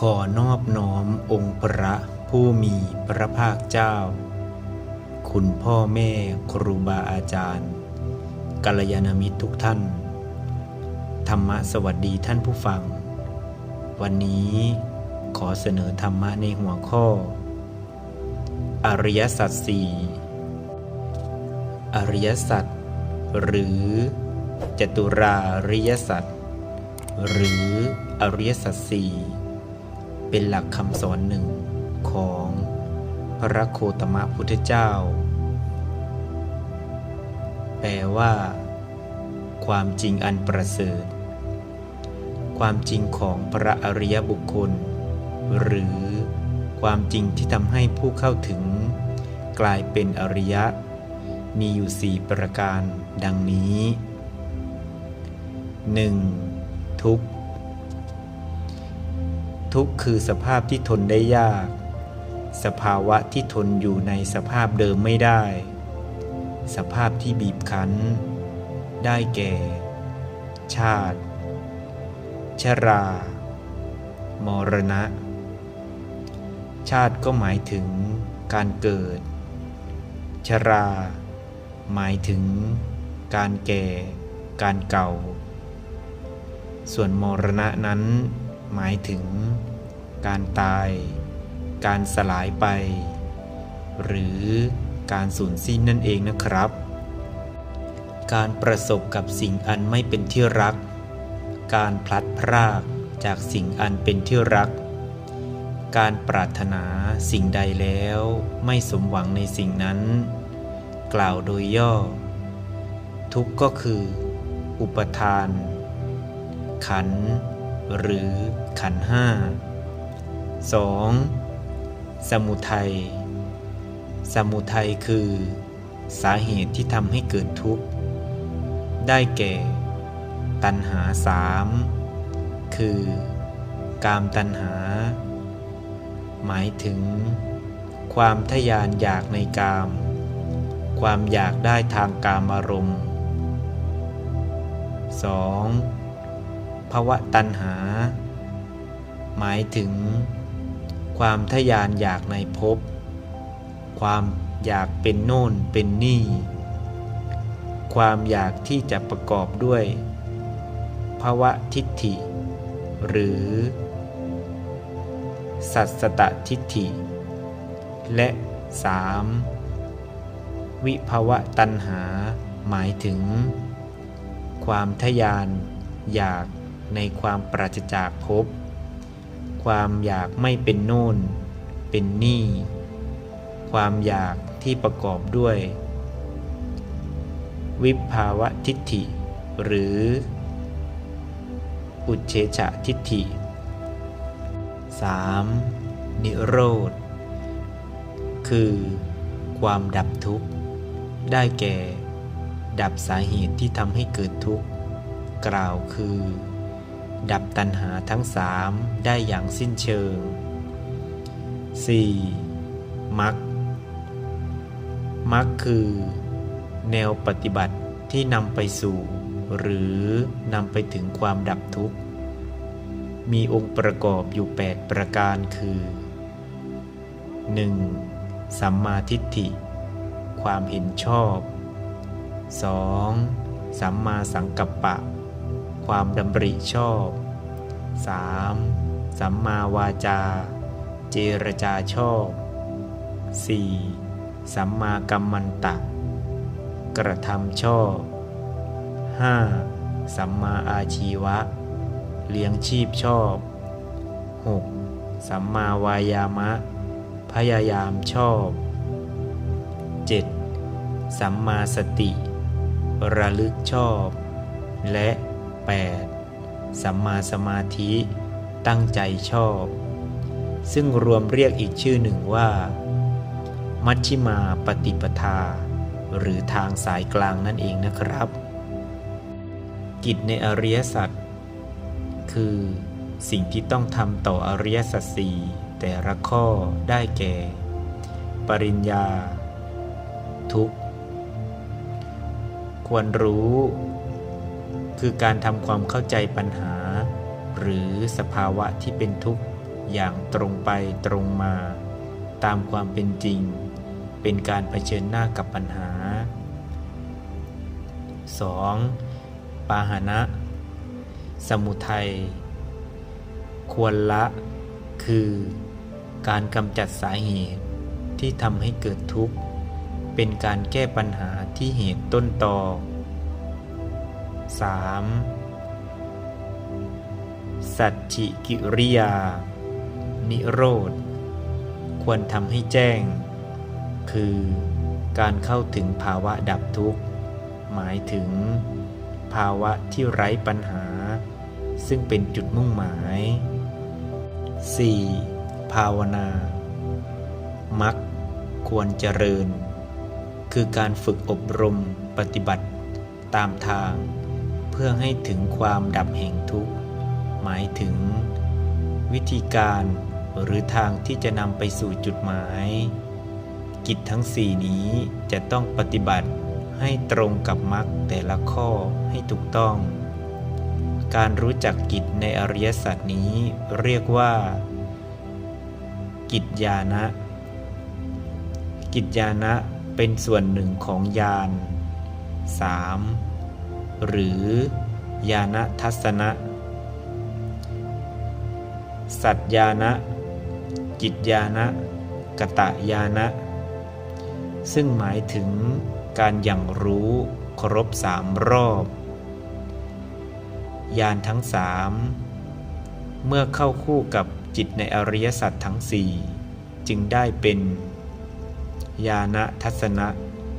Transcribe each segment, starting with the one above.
ขอนอบน้อมองค์พระผู้มีพระภาคเจ้า คุณพ่อแม่ครูบาอาจารย์กัลยาณมิตรทุกท่าน ธรรมะสวัสดีท่านผู้ฟัง วันนี้ขอเสนอธรรมะในหัวข้อ อริยสัจสี่อริยสัจหรือจตุราริยสัจหรืออริยสัจสี่ เป็นหลักคำสอนหนึ่งของพระโคตมะพุทธเจ้า แปลว่า ความจริงอันประเสริฐ ความจริงของพระอริยบุคคล หรือความจริงที่ทำให้ผู้เข้าถึง กลายเป็นอริยะ มีอยู่สี่ประการดังนี้ 1. ทุกข ทุกข์คือสภาพที่ทนได้ยาก สภาวะที่ทนอยู่ในสภาพเดิมไม่ได้ สภาพที่บีบคั้น ได้แก่ ชาติ ชรา มรณะ ชาติก็หมายถึงการเกิด ชรา หมายถึง การแก่ การเก่า ส่วนมรณะนั้นหมายถึง การตาย การสลายไป หรือการสูญสิ้นนั่นเองนะครับ การประสบกับสิ่งอันไม่เป็นที่รัก การพลัดพรากจากสิ่งอันเป็นที่รัก การปรารถนาสิ่งใดแล้วไม่สมหวังในสิ่งนั้น กล่าวโดยย่อ ทุกก็คือ อุปทาน ขันหรือขันห้า 2. สมุทัย สมุทัยคือ สาเหตุที่ทำให้เกิดทุกข์ ได้แก่ ตัณหาสามคือ กามตัณหา หมายถึง ความทยานอยากในกาม ความอยากได้ทางกามอารมณ์ 2. ภวะตัณหา หมายถึง ความทยานอยากในภพ ความอยากเป็นโน่นเป็นนี่ ความอยากที่จะประกอบด้วยภาวะทิฏฐิ หรือ สัตสตทิฏฐิ และ 3. วิภาวะตัณหาหมายถึง ความทยานอยากในความปราศจากภพ ความอยากไม่เป็นโน่น เป็นนี่ ความอยากที่ประกอบด้วย วิภาวะทิฏฐิ หรือ อุเฉฉทิฏฐิ 3. นิโรธ คือความดับทุกข์ ได้แก่ ดับสาเหตุที่ทำให้เกิดทุกข์ กล่าวคือ ดับตัณหาทั้งสามได้อย่างสิ้นเชิง 4. มักมักคือ แนวปฏิบัติที่นำไปสู่ หรือนำไปถึงความดับทุกข์ มีองค์ประกอบอยู่ 8 ประการคือ 1. สัมมาทิฏฐิ ความเห็นชอบ 2. สัมมาสังกัปปะ ความดำริชอบ 3. สัมมาวาจา เจรจาชอบ 4. สัมมากัมมันตะ กระทำชอบ 5. สัมมาอาชีวะ เลี้ยงชีพชอบ 6. สัมมาวายามะ พยายามชอบ 7. สัมมาสติ ระลึกชอบ และ 8. สัมมาสมาธิตั้งใจชอบ ซึ่งรวมเรียกอีกชื่อหนึ่งว่า มัชชิมาปฏิปทา หรือทางสายกลางนั่นเองนะครับ กิจในอริยสัจคือสิ่งที่ต้องทำต่ออริยสัจสี่แต่ละข้อได้แก่ ปริญญา ทุกควรรู้ คือการทำความเข้าใจปัญหา หรือสภาวะที่เป็นทุกข์อย่างตรงไปตรงมา ตามความเป็นจริง เป็นการเผชิญหน้ากับปัญหา 2. ปาหนะ สมุทัย ควรละ คือการกำจัดสาเหตุที่ทำให้เกิดทุกข์ เป็นการแก้ปัญหาที่เหตุต้นตอ 3. สัจจิกิริยา นิโรธ ควรทำให้แจ้ง คือการเข้าถึงภาวะดับทุกข์ หมายถึง ภาวะที่ไร้ปัญหา ซึ่งเป็นจุดมุ่งหมาย 4. ภาวนา มักควรเจริญ คือการฝึกอบรมปฏิบัติตามทาง เพื่อให้ถึงความดับแห่งทุกข์ หมายถึง วิธีการหรือทางที่จะนำไปสู่จุดหมาย กิจทั้งสี่นี้จะต้องปฏิบัติให้ตรงกับมรรคแต่ละข้อให้ถูกต้อง การรู้จักกิจในอริยสัจนี้เรียกว่า กิจญาณะกิจญาณะเป็นส่วนหนึ่งของญาณ 3. หรือ ญาณทัศนะ สัจญาณะจิตญาณะกตะญาณะ ซึ่งหมายถึงการอย่างรู้ครบสามรอบญาณทั้งสามเมื่อเข้าคู่กับจิตในอริยสัจทั้งสี่จึงได้เป็นญาณทัศนะ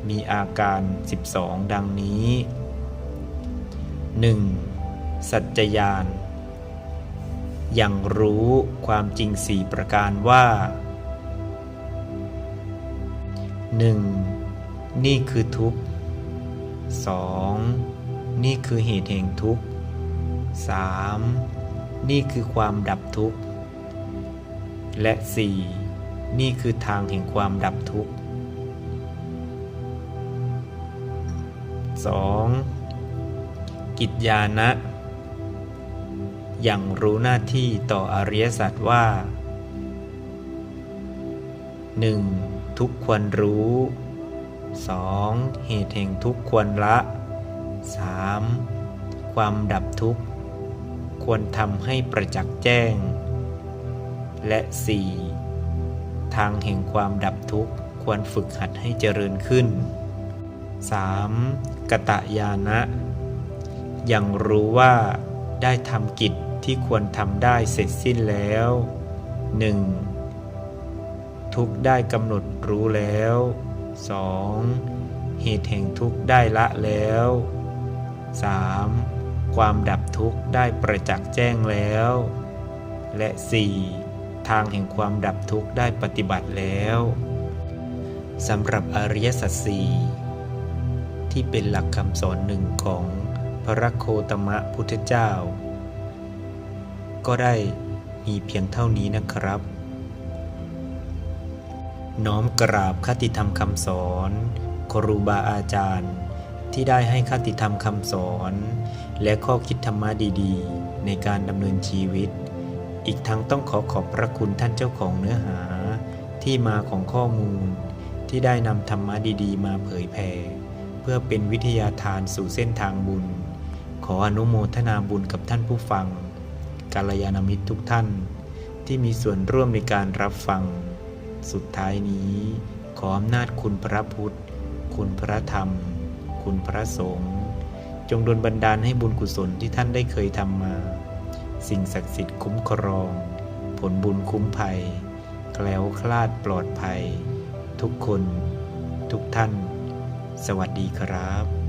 มีอาการ 12 ดังนี้ 1. สัจจญาณยังรู้ความจริงสี่ประการว่า 1. นี่คือทุกข์ 2. นี่คือเหตุแห่งทุกข์ 3. นี่คือความดับทุกข์ และ 4. นี่คือทางแห่งความดับทุกข์ 2. กิจญาณะอย่างรู้หน้าที่ต่ออริยสัจว่า 1. ทุกควรรู้ 2. เหตุแห่งทุกควรละ 3. ความดับทุกข์ ควรทำให้ประจักษ์แจ้ง และ 4. ทางแห่งความดับทุกข์ควรฝึกหัดให้เจริญขึ้น 3. กตะยานะ ยังรู้ว่า ได้ทำกิจที่ควรทำได้เสร็จสิ้นแล้ว 1. ทุกได้กำหนดรู้แล้ว 2. เหตุแห่งทุกได้ละแล้ว 3. ความดับทุกข์ได้ประจักษ์แจ้งแล้ว และ 4. ทางแห่งความดับทุกข์ได้ปฏิบัติแล้วสำหรับอริยสัจสี่ที่เป็นหลักคำสอนหนึ่งของ พระโคตมะพุทธเจ้า ก็ได้มีเพียงเท่านี้นะครับ น้อมกราบคติธรรมคำสอน ครูบาอาจารย์ ที่ได้ให้คติธรรมคำสอน และข้อคิดธรรมะดีๆ ในการดำเนินชีวิต อีกทั้งต้องขอขอบพระคุณท่านเจ้าของเนื้อหา ที่มาของข้อมูล ที่ได้นำธรรมะดีๆ มาเผยแผ่เพื่อเป็นวิทยาทานสู่เส้นทางบุญ ขออนุโมทนาบุญกับท่านผู้ฟังกาลยานมิตรทุกท่าน ที่มีส่วนร่วมในการรับฟัง สุดท้ายนี้ ขออำนาจคุณพระพุทธ คุณพระธรรม คุณพระสงฆ์จงดลบันดาลให้บุญกุศลที่ท่านได้เคยทำมา สิ่งศักดิ์สิทธิ์คุ้มครอง ผลบุญคุ้มภัย แคล้วคลาดปลอดภัย ทุกคน ทุกท่าน สวัสดีครับ